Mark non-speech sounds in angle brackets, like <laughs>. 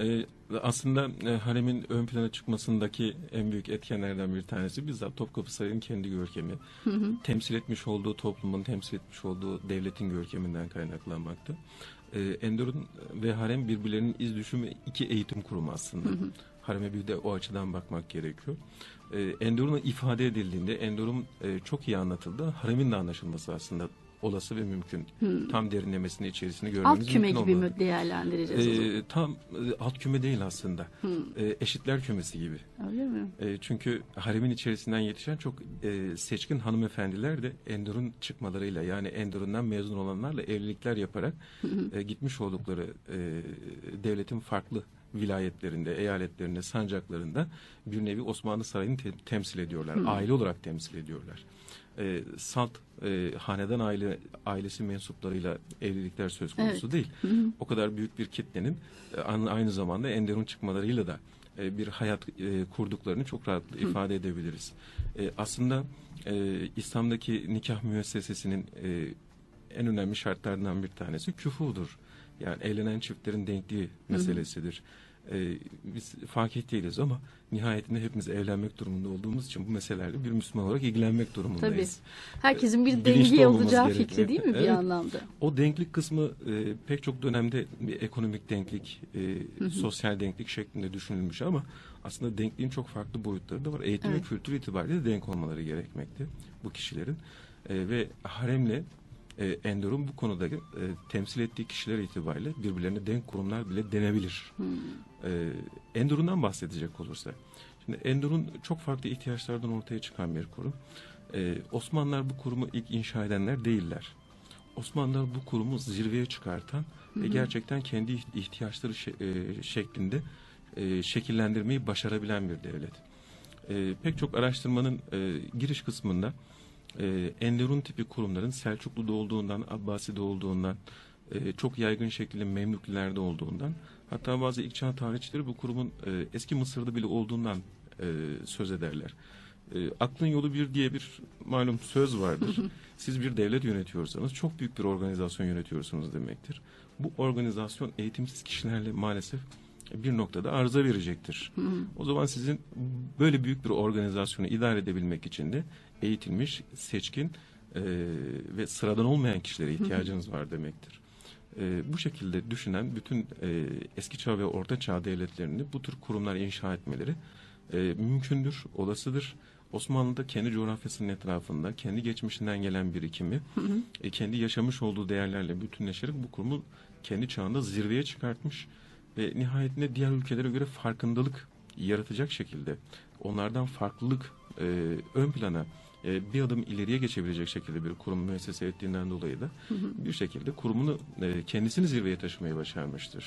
Ee, aslında e, haremin ön plana çıkmasındaki en büyük etkenlerden bir tanesi bizzat Topkapı Sarayı'nın kendi görkemi. Temsil etmiş olduğu toplumun, temsil etmiş olduğu devletin görkeminden kaynaklanmakta. Ee, Endor'un ve harem birbirlerinin iz düşümü iki eğitim kurumu aslında. Hareme bir de o açıdan bakmak gerekiyor. Ee, Endor'un ifade edildiğinde, Endor'un e, çok iyi anlatıldığı, haremin de anlaşılması aslında olası ve mümkün. Tam derinlemesine içerisini görmemiz Alt küme mümkün gibi olmalı. mi değerlendireceğiz? Ee, tam e, alt küme değil aslında. Ee, eşitler kümesi gibi. Öyle mi? E, çünkü haremin içerisinden yetişen çok e, seçkin hanımefendiler de Endor'un çıkmalarıyla yani Endor'undan mezun olanlarla evlilikler yaparak e, gitmiş oldukları e, devletin farklı vilayetlerinde, eyaletlerinde, sancaklarında bir nevi Osmanlı Sarayı'nı te- temsil ediyorlar. Aile olarak temsil ediyorlar. E, salt e, hanedan aile ailesi mensuplarıyla evlilikler söz konusu değil. O kadar büyük bir kitlenin e, aynı zamanda Enderun çıkmalarıyla da e, bir hayat e, kurduklarını çok rahatlıkla ifade edebiliriz. E, aslında e, İslam'daki nikah müessesesinin e, en önemli şartlarından bir tanesi küfudur. Yani evlenen çiftlerin denkliği meselesidir. E, biz fakih değiliz ama nihayetinde hepimiz evlenmek durumunda olduğumuz için bu meselelerle bir Müslüman olarak ilgilenmek durumundayız. Herkesin bir dengi olmamız olacağı gerekiyor. fikri değil mi bir Evet. anlamda? O denklik kısmı e, pek çok dönemde bir ekonomik denklik, e, sosyal denklik şeklinde düşünülmüş ama aslında denkliğin çok farklı boyutları da var. Eğitim Evet. ve kültür itibariyle de denk olmaları gerekmekte bu kişilerin. E, ve haremle e, Endor'un bu konuda e, temsil ettiği kişiler itibariyle birbirlerine denk kurumlar bile denebilir. E, Endor'undan bahsedecek olursa. Şimdi Endor'un çok farklı ihtiyaçlardan ortaya çıkan bir kurum. E, Osmanlılar bu kurumu ilk inşa edenler değiller. Osmanlılar bu kurumu zirveye çıkartan ve gerçekten kendi ihtiyaçları şe- e, şeklinde e, şekillendirmeyi başarabilen bir devlet. E, pek çok araştırmanın e, giriş kısmında e, Enderun tipi kurumların Selçuklu'da olduğundan, Abbasi'de olduğundan, e, çok yaygın şekilde Memlüklülerde olduğundan, hatta bazı ilk çağ tarihçileri bu kurumun e, eski Mısır'da bile olduğundan e, söz ederler. E, aklın yolu bir diye bir malum söz vardır. <laughs> Siz bir devlet yönetiyorsanız çok büyük bir organizasyon yönetiyorsunuz demektir. Bu organizasyon eğitimsiz kişilerle maalesef bir noktada arıza verecektir. O zaman sizin böyle büyük bir organizasyonu idare edebilmek için de eğitilmiş, seçkin e, ve sıradan olmayan kişilere ihtiyacınız var demektir. E, bu şekilde düşünen bütün e, eski çağ ve orta çağ devletlerini bu tür kurumlar inşa etmeleri e, mümkündür, olasıdır. Osmanlı'da kendi coğrafyasının etrafında, kendi geçmişinden gelen birikimi, e, kendi yaşamış olduğu değerlerle bütünleşerek bu kurumu kendi çağında zirveye çıkartmış ve nihayetinde diğer ülkelere göre farkındalık yaratacak şekilde onlardan farklılık e, ön plana e, bir adım ileriye geçebilecek şekilde bir kurum müessese ettiğinden dolayı da bir şekilde kurumunu e, kendisini zirveye taşımayı başarmıştır.